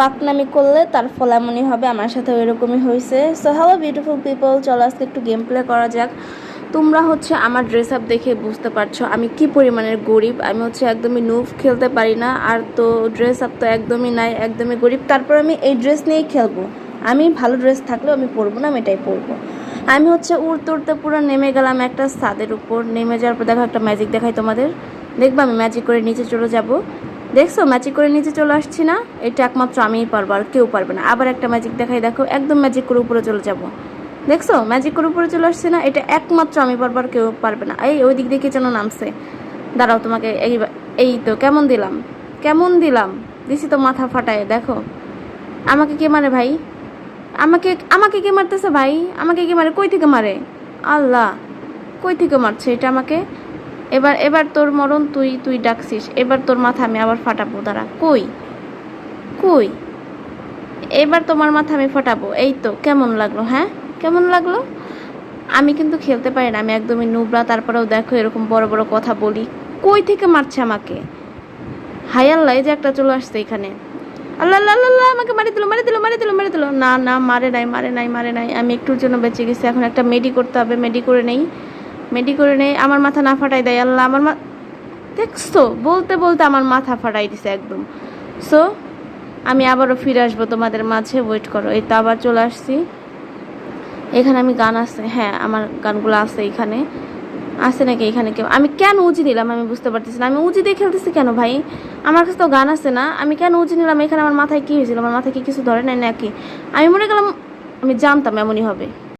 পাকনামি করলে তার ফল এমনই হবে, আমার সাথে ওইরকমই হয়েছে। সো হ্যালো বিউটিফুল পিপল চলো আজকে একটু গেম প্লে করা যাক। তোমরা হচ্ছে আমার ড্রেস আপ দেখে বুঝতে পারছ আমি কি পরিমাণের গরিব। আমি হচ্ছে একদমই নুভ খেলতে পারি না। আর তো ড্রেস আপ তো একদমই নাই, একদমই গরিব। তারপর আমি এই ড্রেস নিয়েই খেলব। আমি ভালো ড্রেস থাকলেও আমি পরবো না, আমি এটাই পরবো। আমি হচ্ছে উড়তে উড়তে পুরো নেমে গেলাম একটা ছাদের উপর। নেমে যাওয়ার পর দেখো একটা ম্যাজিক দেখাই তোমাদের। দেখব আমি ম্যাজিক করে নিচে চলে যাব। দেখছ? ম্যাজিক করে নিচে চলে আসছি না। এটা একমাত্র আমিই পারব আর কেউ পারবে না। আবার একটা ম্যাজিক দেখাই, দেখো, একদম ম্যাজিক করে উপরে চলে যাব। দেখছ? ম্যাজিক করে উপরে চলে আসছে না, এটা একমাত্র আমি পারব আর কেউ পারবে না। এই ওই দিক দিয়ে যেন নামছে। দাঁড়াও তোমাকে, এই এই তো, কেমন দিলাম? কেমন দিলাম? দিছি তো মাথা ফাটায়, দেখো। আমাকে কে মারে ভাই? আমাকে আমাকে কে মারতেছে ভাই? আমাকে কে মারে? কই থেকে মারে? আল্লাহ, কই থেকে মারছে এটা আমাকে? এবার এবার তোর মরণ তুই তুই ডাকছিস। এবার তোর মাথা আমি আবার ফাটাবো দাঁড়া। কই? কই? এবার তোমার মাথা আমি ফাটাবো। এই তো কেমন লাগল হ্যাঁ? কেমন লাগল? আমি কিন্তু খেলতে পারি না আমি একদমই নুবরা তারপরেও দেখো এরকম বড় বড় কথা বলি। কই থেকে মারছে আমাকে? হাই আল্লাহ যে একটা চলে আসছে এখানে। আল্লাহ আল্লাহ, আমাকে মারি দিল মারি দিল মারি দিল মারি দিল। না না মারে নাই মারে নাই মারে নাই। আমি একটুর জন্য বেঁচে গেছি এখন একটা মেডি করতে হবে মেডি করে নেই। মেডি করে নেই, আমার মাথা না ফাটাই দেয়, আল্লাহ আমার মা দেখছ বলতে বলতে আমার মাথা ফাটাই দিছে একদম। সো আমি আবারও ফিরে আসব, তোমাদের মাঝে ওয়েট করো। এই তো আবার চলে আসছি। এখানে আমি গান আছে হ্যাঁ আমার গানগুলো আছে এখানে। আছে নাকি এখানে কেউ? আমি কেন উঁচি নিলাম আমি বুঝতে পারতেছি না। আমি উজি দিয়ে খেলতেছি কেন ভাই? আমার কাছে তো গান আছে না, আমি কেন উঁচি নিলাম? এখানে আমার মাথায় কী হয়েছিল? আমার মাথায় কি কিছু ধরে নাই নাকি? আমি মনে গেলাম আমি জানতাম এমনই হবে।